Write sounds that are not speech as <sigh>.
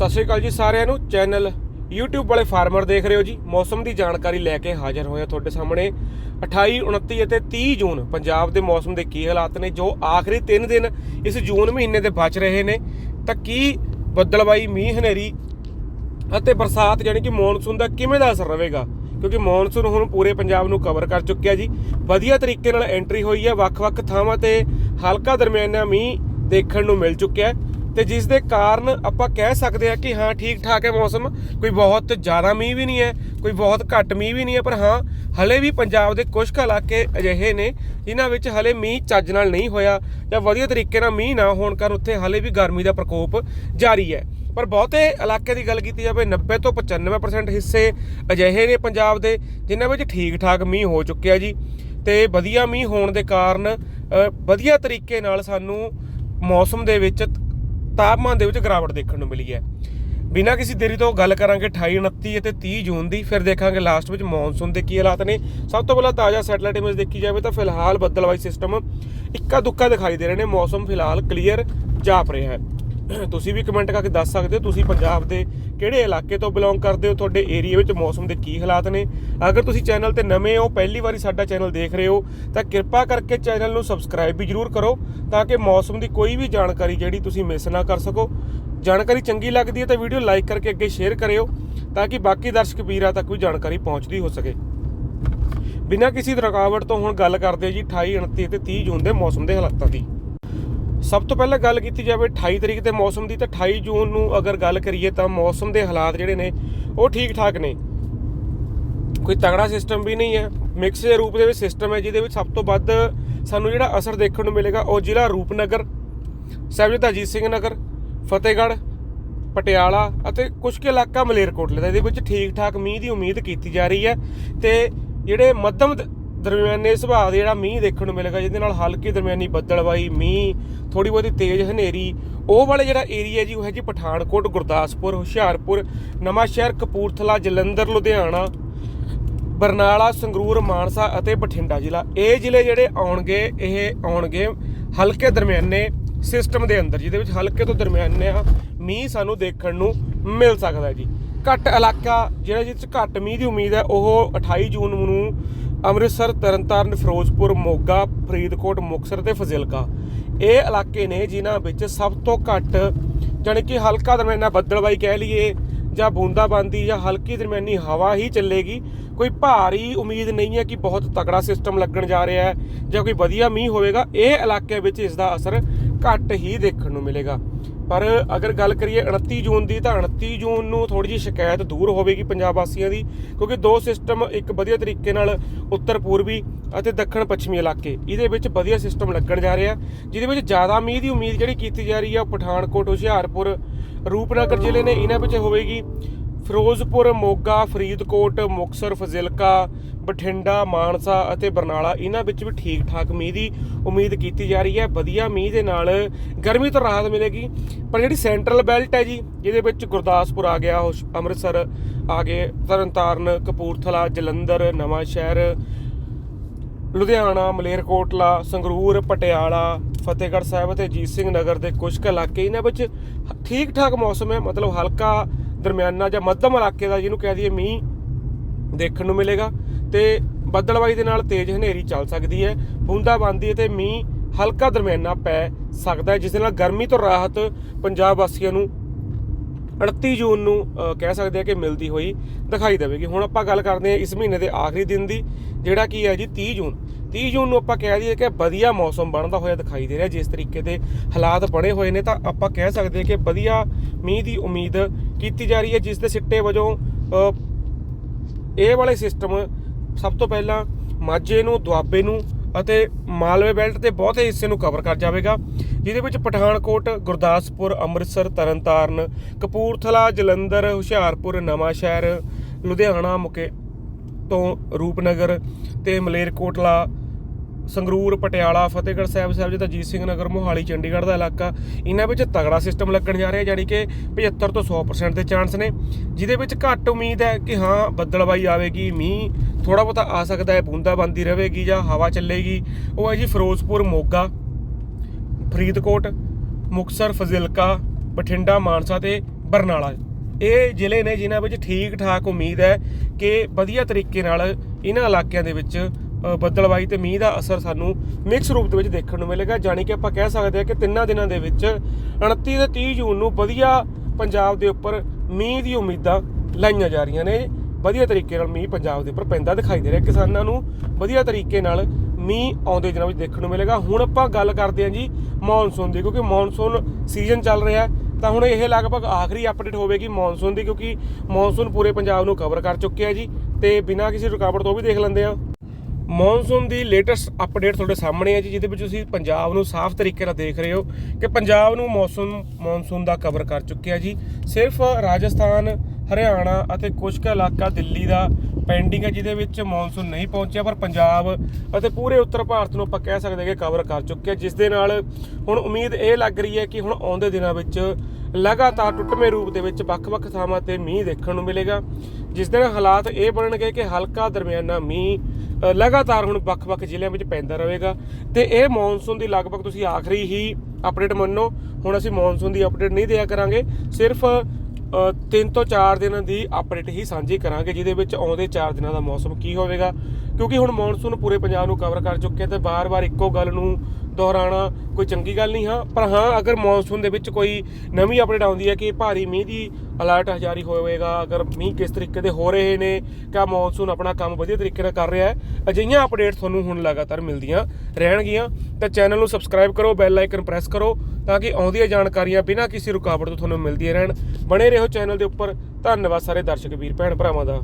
ਸਤਿ ਸ਼੍ਰੀ ਅਕਾਲ ਜੀ ਸਾਰਿਆਂ ਨੂੰ। ਚੈਨਲ YouTube ਵਾਲੇ ਫਾਰਮਰ ਦੇਖ ਰਹੇ ਹੋ ਜੀ। ਮੌਸਮ ਦੀ ਜਾਣਕਾਰੀ ਲੈ ਕੇ ਹਾਜ਼ਰ ਹੋਇਆ ਤੁਹਾਡੇ ਸਾਹਮਣੇ। 28 29 ਅਤੇ 30 ਜੂਨ ਪੰਜਾਬ ਦੇ ਮੌਸਮ ਦੇ ਕੀ ਹਾਲਾਤ ਨੇ, ਜੋ ਆਖਰੀ 3 ਦਿਨ ਇਸ ਜੂਨ ਮਹੀਨੇ ਦੇ ਬਚ ਰਹੇ ਨੇ। ਤਾਂ ਕੀ ਬੱਦਲਬਾਈ ਮੀਂਹ, ਹਨੇਰੀ ਅਤੇ ਬਰਸਾਤ ਯਾਨੀ ਕਿ ਮੌਨਸੂਨ ਦਾ ਕਿਵੇਂ ਦਾ ਅਸਰ ਰਹੇਗਾ? ਕਿਉਂਕਿ ਮੌਨਸੂਨ ਹੁਣ ਪੂਰੇ ਪੰਜਾਬ ਨੂੰ ਕਵਰ ਕਰ ਚੁੱਕਿਆ ਜੀ। ਵਧੀਆ ਤਰੀਕੇ ਨਾਲ ਐਂਟਰੀ ਹੋਈ ਹੈ। ਵੱਖ-ਵੱਖ ਥਾਵਾਂ ਤੇ ਹਲਕਾ ਦਰਮਿਆਨਾ ਮੀਂਹ ਦੇਖਣ ਨੂੰ ਮਿਲ ਚੁੱਕਿਆ ਹੈ। ਤੇ ਜਿਸ ਦੇ ਕਾਰਨ ਆਪਾਂ ਕਹਿ ਸਕਦੇ ਹਾਂ ਕਿ ਹਾਂ ਠੀਕ ਠਾਕ ਹੈ ਮੌਸਮ। ਕੋਈ ਬਹੁਤ ਜ਼ਿਆਦਾ ਮੀਂਹ ਵੀ ਨਹੀਂ ਹੈ, ਕੋਈ ਬਹੁਤ ਘੱਟ ਮੀਂਹ ਵੀ ਨਹੀਂ ਹੈ, ਪਰ ਹਾਂ, ਹਲੇ ਵੀ ਪੰਜਾਬ ਦੇ ਕੁਝ ਕੁ ਇਲਾਕੇ ਅਜਿਹੇ ਨੇ ਜਿਨ੍ਹਾਂ ਵਿੱਚ ਹਲੇ ਮੀਂਹ ਚੱਜ ਨਾਲ ਨਹੀਂ ਹੋਇਆ ਜਾਂ ਵਧੀਆ ਤਰੀਕੇ ਨਾਲ ਮੀਂਹ ਨਾ ਹੋਣ ਕਾਰਨ ਉੱਥੇ ਹਲੇ ਵੀ ਗਰਮੀ ਦਾ ਪ੍ਰਕੋਪ ਜਾਰੀ ਹੈ। ਪਰ ਬਹੁਤੇ ਇਲਾਕੇ ਦੀ ਗੱਲ ਕੀਤੀ ਜਾਵੇ 90 ਤੋਂ 95% ਹਿੱਸੇ ਅਜਿਹੇ ਨੇ ਪੰਜਾਬ ਦੇ, ਜਿਨ੍ਹਾਂ ਵਿੱਚ ਠੀਕ ਠਾਕ ਮੀਂਹ ਹੋ ਚੁੱਕਿਆ ਜੀ। ਤੇ ਵਧੀਆ ਮੀਂਹ ਹੋਣ ਦੇ ਕਾਰਨ ਵਧੀਆ ਤਰੀਕੇ ਨਾਲ ਸਾਨੂੰ ਮੌਸਮ ਦੇ ਵਿੱਚ ਤਾਪਮਾਨ ਦੇ ਵਿੱਚ ਗਿਰਾਵਟ ਦੇਖਣ ਨੂੰ ਮਿਲੀ ਹੈ। ਬਿਨਾਂ ਕਿਸੇ ਦੇਰੀ ਤੋਂ ਗੱਲ ਕਰਾਂਗੇ 28 29 ਅਤੇ 30 ਜੂਨ ਦੀ, ਫਿਰ ਦੇਖਾਂਗੇ ਲਾਸਟ ਵਿੱਚ ਮੌਨਸੂਨ ਦੇ ਕੀ ਹਾਲਾਤ ਨੇ। ਸਭ ਤੋਂ ਪਹਿਲਾਂ ਤਾਜ਼ਾ ਸੈਟਲਾਈਟ ਇਮੇਜ ਦੇਖੀ ਜਾਵੇ ਤਾਂ ਫਿਲਹਾਲ ਬੱਦਲਵਾਈ ਸਿਸਟਮ ਇੱਕਾ ਦੁੱਕਾ ਦਿਖਾਈ ਦੇ ਰਹੇ ਨੇ। ਮੌਸਮ ਫਿਲਹਾਲ ਕਲੀਅਰ ਜਾਪ ਰਿਹਾ ਹੈ। <clears throat> ਤੁਸੀਂ ਵੀ ਕਮੈਂਟ ਕਰਕੇ ਦੱਸ ਸਕਦੇ ਹੋ, ਤੁਸੀਂ ਪੰਜਾਬ ਦੇ ਕਿਹੜੇ ਇਲਾਕੇ ਤੋਂ ਬਿਲੋਂਗ ਕਰਦੇ ਹੋ, ਤੁਹਾਡੇ ਏਰੀਆ ਵਿੱਚ ਮੌਸਮ ਦੇ ਕੀ ਹਾਲਾਤ ਨੇ? ਅਗਰ ਤੁਸੀਂ ਚੈਨਲ ਤੇ ਨਵੇਂ ਹੋ, ਪਹਿਲੀ ਵਾਰੀ ਸਾਡਾ ਚੈਨਲ ਦੇਖ ਰਹੇ ਹੋ, ਤਾਂ ਕਿਰਪਾ ਕਰਕੇ ਚੈਨਲ ਨੂੰ ਸਬਸਕ੍ਰਾਈਬ ਵੀ ਜਰੂਰ ਕਰੋ, ਤਾਂ ਕਿ ਮੌਸਮ ਦੀ ਕੋਈ ਵੀ ਜਾਣਕਾਰੀ ਜਿਹੜੀ ਤੁਸੀਂ ਮਿਸ ਨਾ ਕਰ ਸਕੋ। ਜਾਣਕਾਰੀ ਚੰਗੀ ਲੱਗਦੀ ਹੈ ਤਾਂ ਵੀਡੀਓ ਲਾਈਕ ਕਰਕੇ ਅੱਗੇ ਸ਼ੇਅਰ ਕਰਿਓ, ਤਾਂ ਕਿ ਬਾਕੀ ਦਰਸ਼ਕ ਵੀਰਾਂ ਤੱਕ ਵੀ ਜਾਣਕਾਰੀ ਪਹੁੰਚਦੀ ਹੋ ਸਕੇ। ਬਿਨਾਂ ਕਿਸੇ ਰੁਕਾਵਟ ਤੋਂ ਹੁਣ ਗੱਲ ਕਰਦੇ ਜੀ 28 29 ਤੇ 30 ਜੂਨ ਦੇ ਮੌਸਮ ਦੇ ਹਾਲਾਤਾਂ ਦੀ। ਸਭ ਤੋਂ ਪਹਿਲਾਂ ਗੱਲ ਕੀਤੀ ਜਾਵੇ 28 ਤਰੀਕ ਦੇ ਮੌਸਮ ਦੀ, ਤਾਂ 28 ਜੂਨ ਨੂੰ ਅਗਰ ਗੱਲ ਕਰੀਏ ਤਾਂ ਮੌਸਮ ਦੇ ਹਾਲਾਤ ਜਿਹੜੇ ਨੇ, ਉਹ ਠੀਕ ਠਾਕ ਨੇ। ਕੋਈ ਤਗੜਾ ਸਿਸਟਮ ਵੀ ਨਹੀਂ ਹੈ। ਮਿਕਸ ਦੇ ਰੂਪ ਦੇ ਵਿੱਚ ਸਿਸਟਮ ਹੈ, ਜਿਹਦੇ ਵਿੱਚ ਸਭ ਤੋਂ ਵੱਧ ਸਾਨੂੰ ਜਿਹੜਾ ਅਸਰ ਦੇਖਣ ਨੂੰ ਮਿਲੇਗਾ, ਉਹ ਜ਼ਿਲ੍ਹਾ ਰੂਪਨਗਰ, ਸਾਹਿਬਜ਼ਾਦਾ ਅਜੀਤ ਸਿੰਘ ਨਗਰ, ਫਤਿਹਗੜ੍ਹ, ਪਟਿਆਲਾ ਅਤੇ ਕੁਝ ਕੁ ਇਲਾਕਾ ਮਲੇਰਕੋਟਲੇ ਦਾ, ਇਹਦੇ ਵਿੱਚ ਠੀਕ ਠਾਕ ਮੀਂਹ ਦੀ ਉਮੀਦ ਕੀਤੀ ਜਾ ਰਹੀ ਹੈ। ਤੇ ਜਿਹੜੇ ਮੱਧਮ ਦਰਮਿਆਨੇ ਸੁਭਾਅ ਦੇ ਜਿਹੜਾ ਮੀਂਹ ਦੇਖਣ ਨੂੰ ਮਿਲੇਗਾ, ਜਿਹਦੇ ਨਾਲ ਹਲਕੀ ਦਰਮਿਆਨੀ ਬੱਦਲਵਾਈ, ਮੀਂਹ ਥੋੜੀ ਬਹੁਤੀ ਤੇਜ਼ ਹਨੇਰੀ, ਉਹ ਵਾਲਾ ਜਿਹੜਾ ਏਰੀਆ ਜੀ ਉਹ ਹੈ ਜੀ ਪਠਾਨਕੋਟ, ਗੁਰਦਾਸਪੁਰ, ਹੁਸ਼ਿਆਰਪੁਰ ਨਵਾਂ ਸ਼ਹਿਰ ਕਪੂਰਥਲਾ, ਜਲੰਧਰ, ਲੁਧਿਆਣਾ, ਬਰਨਾਲਾ, ਸੰਗਰੂਰ, ਮਾਨਸਾ ਅਤੇ ਬਠਿੰਡਾ ਜ਼ਿਲ੍ਹਾ। ਇਹ ਜ਼ਿਲ੍ਹੇ ਜਿਹੜੇ ਆਉਣਗੇ, ਇਹ ਆਉਣਗੇ ਹਲਕੇ ਦਰਮਿਆਨੇ ਸਿਸਟਮ ਦੇ ਅੰਦਰ, ਜਿਹਦੇ ਵਿੱਚ ਹਲਕੇ ਤੋਂ ਦਰਮਿਆਨੇ ਮੀਂਹ ਸਾਨੂੰ ਦੇਖਣ ਨੂੰ ਮਿਲ ਸਕਦਾ ਜੀ। ਘੱਟ ਇਲਾਕਾ ਜਿਹੜਾ ਜਿਸ 'ਚ ਘੱਟ ਮੀਂਹ ਦੀ ਉਮੀਦ ਹੈ, ਉਹ 28 ਜੂਨ ਨੂੰ ਅੰਮ੍ਰਿਤਸਰ, ਤਰਨਤਾਰਨ, ਫਿਰੋਜ਼ਪੁਰ, ਮੋਗਾ, ਫਰੀਦਕੋਟ, ਮੁਕਤਸਰ ਤੇ ਫਜ਼ਿਲਕਾ। ਇਹ ਇਲਾਕੇ ਨੇ ਜਿਨ੍ਹਾਂ ਵਿੱਚ ਸਭ ਤੋਂ ਘੱਟ ਜਾਣੀ ਕਿ ਹਲਕਾ ਦਰਮਿਆਨਾ ਬੱਦਲਬਾਈ ਕਹਿ ਲਈਏ ਜਾਂ ਬੂੰਦਾਬਾਂਦੀ ਜਾਂ ਹਲਕੀ ਦਰਮਿਆਨੀ ਹਵਾ ਹੀ ਚੱਲੇਗੀ। ਕੋਈ ਭਾਰੀ ਉਮੀਦ ਨਹੀਂ ਹੈ ਕਿ ਬਹੁਤ ਤਕੜਾ ਸਿਸਟਮ ਲੱਗਣ ਜਾ ਰਿਹਾ ਹੈ ਜਾਂ ਕੋਈ ਵਧੀਆ ਮੀਂਹ ਹੋਵੇਗਾ। ਇਹ ਇਲਾਕੇ ਵਿੱਚ ਇਸ ਦਾ ਅਸਰ ਘੱਟ ਹੀ ਦੇਖਣ ਨੂੰ ਮਿਲੇਗਾ। ਪਰ ਅਗਰ ਗੱਲ ਕਰੀਏ 29 ਜੂਨ ਦੀ, ਤਾਂ 29 ਜੂਨ ਨੂੰ ਥੋੜੀ ਜਿਹੀ ਸ਼ਿਕਾਇਤ ਦੂਰ ਹੋਵੇਗੀ ਪੰਜਾਬ ਵਾਸੀਆਂ ਦੀ, ਕਿਉਂਕਿ ਦੋ ਸਿਸਟਮ ਇੱਕ ਵਧੀਆ ਤਰੀਕੇ ਨਾਲ ਉੱਤਰ ਪੂਰਬੀ ਅਤੇ ਦੱਖਣ ਪੱਛਮੀ ਇਲਾਕੇ, ਇਹਦੇ ਵਿੱਚ ਵਧੀਆ ਸਿਸਟਮ ਲੱਗਣ ਜਾ ਰਿਹਾ, ਜਿਹਦੇ ਵਿੱਚ ਜ਼ਿਆਦਾ ਮੀਂਹ ਦੀ ਉਮੀਦ ਜਿਹੜੀ ਕੀਤੀ ਜਾ ਰਹੀ ਹੈ ਉਹ ਪਠਾਨਕੋਟ, ਹੁਸ਼ਿਆਰਪੁਰ, ਰੂਪਨਗਰ ਜ਼ਿਲ੍ਹੇ ਨੇ, ਇਹਨਾਂ ਵਿੱਚ ਹੋਵੇਗੀ। ਫਿਰੋਜ਼ਪੁਰ, ਮੋਗਾ, ਫਰੀਦਕੋਟ, ਮੁਕਤਸਰ, ਫਜ਼ਿਲਕਾ, ਬਠਿੰਡਾ, ਮਾਨਸਾ ਅਤੇ ਬਰਨਾਲਾ, ਇਹਨਾਂ ਵਿੱਚ ਵੀ ਠੀਕ ਠਾਕ ਮੀਂਹ ਦੀ ਉਮੀਦ ਕੀਤੀ ਜਾ ਰਹੀ ਹੈ। ਵਧੀਆ ਮੀਂਹ ਦੇ ਨਾਲ ਗਰਮੀ ਤੋਂ ਰਾਹਤ ਮਿਲੇਗੀ। ਪਰ ਜਿਹੜੀ ਸੈਂਟਰਲ ਬੈਲਟ ਹੈ ਜੀ, ਜਿਹਦੇ ਵਿੱਚ ਗੁਰਦਾਸਪੁਰ ਆ ਗਿਆ ਅੰਮ੍ਰਿਤਸਰ ਆ ਗਏ, ਤਰਨਤਾਰਨ, ਕਪੂਰਥਲਾ, ਜਲੰਧਰ, ਨਵਾਂ ਸ਼ਹਿਰ, ਲੁਧਿਆਣਾ, ਮਲੇਰਕੋਟਲਾ, ਸੰਗਰੂਰ, ਪਟਿਆਲਾ, ਫਤਿਹਗੜ੍ਹ ਸਾਹਿਬ ਅਤੇ ਅਜੀਤ ਸਿੰਘ ਨਗਰ ਦੇ ਕੁਝ ਕੁ ਇਲਾਕੇ, ਇਹਨਾਂ ਵਿੱਚ ਠੀਕ ਠਾਕ ਮੌਸਮ ਹੈ। ਮਤਲਬ ਹਲਕਾ ਦਰਮਿਆਨਾ ਜਾਂ ਮੱਧਮ ਇਲਾਕੇ ਦਾ ਜਿਹਨੂੰ ਕਹਿ ਦਈਏ ਮੀਂਹ ਦੇਖਣ ਨੂੰ ਮਿਲੇਗਾ ਤੇ ਬੱਦਲਬਾਈ ਦੇ ਨਾਲ ਤੇਜ਼ ਹਨੇਰੀ ਚੱਲ ਸਕਦੀ ਹੈ, ਬੂੰਦਾਬਾਂਦੀ ਅਤੇ ਮੀਂਹ ਹਲਕਾ ਦਰਮਿਆਨਾ ਪੈ ਸਕਦਾ ਹੈ, ਜਿਸ ਦੇ ਨਾਲ ਗਰਮੀ ਤੋਂ ਰਾਹਤ ਪੰਜਾਬ ਵਾਸੀਆਂ ਨੂੰ 38 ਜੂਨ ਨੂੰ ਕਹਿ ਸਕਦੇ ਆ ਕਿ ਮਿਲਦੀ ਹੋਈ ਦਿਖਾਈ ਦੇਵੇਗੀ। ਹੁਣ ਆਪਾਂ ਗੱਲ ਕਰਦੇ ਹਾਂ ਇਸ ਮਹੀਨੇ ਦੇ ਆਖਰੀ ਦਿਨ ਦੀ, ਜਿਹੜਾ ਕੀ ਹੈ ਜੀ 30 ਜੂਨ। 30 ਜੂਨ ਨੂੰ ਆਪਾਂ ਕਹਿ ਦਈਏ ਕਿ ਵਧੀਆ ਮੌਸਮ ਬਣਦਾ ਹੋਇਆ ਦਿਖਾਈ ਦੇ ਰਿਹਾ। ਜਿਸ ਤਰੀਕੇ ਦੇ ਹਾਲਾਤ ਬਣੇ ਹੋਏ ਨੇ ਤਾਂ ਆਪਾਂ ਕਹਿ ਸਕਦੇ ਹਾਂ ਕਿ ਵਧੀਆ ਮੀਂਹ ਦੀ ਉਮੀਦ ਕੀਤੀ ਜਾ ਰਹੀ ਹੈ, ਜਿਸ ਦੇ ਸਿੱਟੇ ਵਜੋਂ ਇਹ ਵਾਲੇ ਸਿਸਟਮ ਸਭ ਤੋਂ ਪਹਿਲਾਂ ਮਾਝੇ ਨੂੰ, ਦੁਆਬੇ ਨੂੰ ਅਤੇ ਮਾਲਵੇ ਬੈਲਟ ਦੇ ਬਹੁਤੇ ਹਿੱਸੇ ਨੂੰ ਕਵਰ ਕਰ ਜਾਵੇਗਾ, ਜਿਹਦੇ ਵਿੱਚ ਪਠਾਨਕੋਟ, ਗੁਰਦਾਸਪੁਰ, ਅੰਮ੍ਰਿਤਸਰ, ਤਰਨਤਾਰਨ, ਕਪੂਰਥਲਾ, ਜਲੰਧਰ, ਹੁਸ਼ਿਆਰਪੁਰ, ਨਵਾਂਸ਼ਹਿਰ, ਲੁਧਿਆਣਾ, ਮੁਕੇ ਤੋਂ ਰੂਪਨਗਰ ਤੇ ਮਲੇਰਕੋਟਲਾ ਸੰਗਰੂਰ, ਪਟਿਆਲਾ, ਫਤਿਹਗੜ੍ਹ ਸਾਹਿਬ ਸਾਹਿਬ ਜਿਹਦਾ ਅਜੀਤ ਸਿੰਘ ਨਗਰ, ਮੋਹਾਲੀ, ਚੰਡੀਗੜ੍ਹ ਦਾ ਇਲਾਕਾ, ਇਹਨਾਂ ਵਿੱਚ ਤਗੜਾ ਸਿਸਟਮ ਲੱਗਣ ਜਾ ਰਿਹਾ ਯਾਨੀ ਕਿ 75 ਤੋਂ 100% ਦੇ ਚਾਂਸ ਨੇ, ਜਿਹਦੇ ਵਿੱਚ ਘੱਟ ਉਮੀਦ ਹੈ ਕਿ ਹਾਂ ਬੱਦਲਬਾਈ ਆਵੇਗੀ, ਮੀਂਹ ਥੋੜਾ ਬਹੁਤਾ ਆ ਸਕਦਾ ਹੈ, ਬੂੰਦਾਬਾਂਦੀ ਰਹੇਗੀ ਜਾਂ ਹਵਾ ਚੱਲੇਗੀ। ਉਹ ਹੈ ਜੀ ਫਿਰੋਜ਼ਪੁਰ, ਮੋਗਾ, ਫਰੀਦਕੋਟ, ਮੁਕਤਸਰ, ਫਜ਼ਿਲਕਾ, ਬਠਿੰਡਾ, ਮਾਨਸਾ ਤੇ ਬਰਨਾਲਾ। ਇਹ ਜ਼ਿਲ੍ਹੇ ਨੇ ਜਿਨ੍ਹਾਂ ਵਿੱਚ ਠੀਕ ਠਾਕ ਉਮੀਦ ਹੈ ਕਿ ਵਧੀਆ ਤਰੀਕੇ ਨਾਲ ਇਹਨਾਂ ਇਲਾਕਿਆਂ ਦੇ ਵਿੱਚ ਬੱਦਲਬਾਈ ਤੇ ਮੀਂਹ ਦਾ ਅਸਰ ਸਾਨੂੰ ਮਿਕਸ ਰੂਪ ਦੇ ਵਿੱਚ ਦੇਖਣ ਨੂੰ ਮਿਲੇਗਾ। ਜਾਣੀ ਕਿ ਆਪਾਂ ਕਹਿ ਸਕਦੇ ਹਾਂ ਕਿ ਤਿੰਨਾਂ ਦਿਨਾਂ ਦੇ ਵਿੱਚ 29 ਤੇ 30 ਜੂਨ ਨੂੰ ਵਧੀਆ ਪੰਜਾਬ ਦੇ ਉੱਪਰ ਮੀਂਹ ਦੀ ਉਮੀਦਾਂ ਲਾਈਆਂ ਜਾ ਰਹੀਆਂ ਨੇ। ਵਧੀਆ ਤਰੀਕੇ ਨਾਲ ਮੀਂਹ ਪੰਜਾਬ ਦੇ ਉੱਪਰ ਪੈਂਦਾ ਦਿਖਾਈ ਦੇ ਰਿਹਾ। ਕਿਸਾਨਾਂ ਨੂੰ ਵਧੀਆ ਤਰੀਕੇ ਨਾਲ ਮੀਂਹ ਆਉਂਦੇ ਦਿਨਾਂ ਵਿੱਚ ਦੇਖਣ ਨੂੰ ਮਿਲੇਗਾ। ਹੁਣ ਆਪਾਂ ਗੱਲ ਕਰਦੇ ਹਾਂ ਜੀ ਮੌਨਸੂਨ ਦੀ, ਕਿਉਂਕਿ ਮੌਨਸੂਨ ਸੀਜ਼ਨ ਚੱਲ ਰਿਹਾ ਹੈ। ਤਾਂ ਹੁਣ ਇਹ ਲਗਭਗ ਆਖਰੀ ਅਪਡੇਟ ਹੋਵੇਗੀ ਮੌਨਸੂਨ ਦੀ, ਕਿਉਂਕਿ ਮੌਨਸੂਨ ਪੂਰੇ ਪੰਜਾਬ ਨੂੰ ਕਵਰ ਕਰ ਚੁੱਕਿਆ ਜੀ। ਤੇ ਬਿਨਾਂ ਕਿਸੇ ਰੁਕਾਵਟ ਤੋਂ ਵੀ ਦੇਖ ਲੈਂਦੇ ਆ। ਮੌਨਸੂਨ ਦੀ ਲੇਟੈਸਟ ਅਪਡੇਟ ਤੁਹਾਡੇ ਸਾਹਮਣੇ ਹੈ ਜੀ, ਜਿਹਦੇ ਵਿੱਚ ਤੁਸੀਂ ਪੰਜਾਬ ਨੂੰ ਸਾਫ਼ ਤਰੀਕੇ ਨਾਲ ਦੇਖ ਰਹੇ ਹੋ ਕਿ ਪੰਜਾਬ ਨੂੰ ਮੌਸਮ, ਮੌਨਸੂਨ ਦਾ ਕਵਰ ਕਰ ਚੁੱਕਿਆ ਜੀ। ਸਿਰਫ ਰਾਜਸਥਾਨ, ਹਰਿਆਣਾ ਅਤੇ ਕੁਝ ਕੁ ਇਲਾਕਾ ਦਿੱਲੀ ਦਾ ਪੈਂਡਿੰਗ ਹੈ, ਜਿਹਦੇ ਵਿੱਚ ਮੌਨਸੂਨ ਨਹੀਂ ਪਹੁੰਚਿਆ, ਪਰ ਪੰਜਾਬ ਅਤੇ ਪੂਰੇ ਉੱਤਰ ਭਾਰਤ ਨੂੰ ਆਪਾਂ ਕਹਿ ਸਕਦੇ ਹਾਂ ਕਿ ਕਵਰ ਕਰ ਚੁੱਕਿਆ। ਜਿਸ ਦੇ ਨਾਲ ਹੁਣ ਉਮੀਦ ਇਹ ਲੱਗ ਰਹੀ ਹੈ ਕਿ ਹੁਣ ਆਉਂਦੇ ਦਿਨਾਂ ਵਿੱਚ ਲਗਾਤਾਰ ਟੁੱਟਵੇਂ ਰੂਪ ਦੇ ਵਿੱਚ ਵੱਖ-ਵੱਖ ਥਾਵਾਂ ਤੇ ਮੀਂਹ ਦੇਖਣ ਨੂੰ ਮਿਲੇਗਾ। ਜਿਸ ਦੇ ਨਾਲ ਹਾਲਾਤ ਇਹ ਬਣਨਗੇ ਕਿ ਹਲਕਾ ਦਰਮਿਆਨਾ ਮੀਂਹ ਲਗਾਤਾਰ ਹੁਣ ਵੱਖ-ਵੱਖ ਜ਼ਿਲ੍ਹਿਆਂ ਵਿੱਚ ਪੈਂਦਾ ਰਹੇਗਾ। ਤੇ ਇਹ ਮੌਨਸੂਨ ਦੀ ਲਗਭਗ ਤੁਸੀਂ ਆਖਰੀ ਹੀ ਅਪਡੇਟ ਮੰਨੋ। ਹੁਣ ਅਸੀਂ ਮੌਨਸੂਨ ਦੀ ਅਪਡੇਟ ਨਹੀਂ ਦਿਆ ਕਰਾਂਗੇ। ਸਿਰਫ 3 ਤੋਂ 4 ਦਿਨਾਂ ਦੀ ਅਪਡੇਟ ਹੀ ਸਾਂਝੀ ਕਰਾਂਗੇ, ਜਿਹਦੇ ਵਿੱਚ ਆਉਂਦੇ 4 ਦਿਨਾਂ ਦਾ ਮੌਸਮ ਕੀ ਹੋਵੇਗਾ। ਕਿਉਂਕਿ ਹੁਣ ਮੌਨਸੂਨ ਪੂਰੇ ਪੰਜਾਬ ਨੂੰ ਕਵਰ ਕਰ ਚੁੱਕਿਆ ਤੇ ਬਾਰ-ਬਾਰ ਇੱਕੋ ਗੱਲ ਨੂੰ ਦੁਹਰਾਉਣਾ ਕੋਈ ਚੰਗੀ ਗੱਲ ਨਹੀਂ, ਹਾਂ। ਪਰ ਹਾਂ, ਅਗਰ ਮੌਨਸੂਨ ਦੇ ਵਿੱਚ ਕੋਈ ਨਵੀਂ ਅਪਡੇਟ ਆਉਂਦੀ ਹੈ ਕਿ ਭਾਰੀ ਮੀਂਹ ਦੀ ਅਲਰਟ ਜਾਰੀ ਹੋਵੇਗਾ, ਅਗਰ ਮੀਂਹ ਕਿਸ ਤਰੀਕੇ ਦੇ ਹੋ ਰਹੇ ਨੇ, ਕਿਆ ਮੌਨਸੂਨ ਆਪਣਾ ਕੰਮ ਵਧੀਆ ਤਰੀਕੇ ਨਾਲ ਕਰ ਰਿਹਾ ਹੈ, ਅਜਿਹੀਆਂ ਅਪਡੇਟਸ ਤੁਹਾਨੂੰ ਹੁਣ ਲਗਾਤਾਰ ਮਿਲਦੀਆਂ ਰਹਿਣਗੀਆਂ। ਤਾਂ ਚੈਨਲ ਨੂੰ ਸਬਸਕ੍ਰਾਈਬ ਕਰੋ ਬੈਲ ਆਈਕਨ ਪ੍ਰੈਸ ਕਰੋ, ਤਾਂ ਕਿ ਆਉਂਦੀਆਂ ਜਾਣਕਾਰੀਆਂ ਬਿਨਾਂ ਕਿਸੇ ਰੁਕਾਵਟ ਤੋਂ ਤੁਹਾਨੂੰ ਮਿਲਦੀਆਂ ਰਹਿਣ। ਬਣੇ ਰਹੋ ਚੈਨਲ ਦੇ ਉੱਪਰ। ਧੰਨਵਾਦ ਸਾਰੇ ਦਰਸ਼ਕ, ਵੀਰ, ਭੈਣ ਭਰਾਵਾਂ ਦਾ।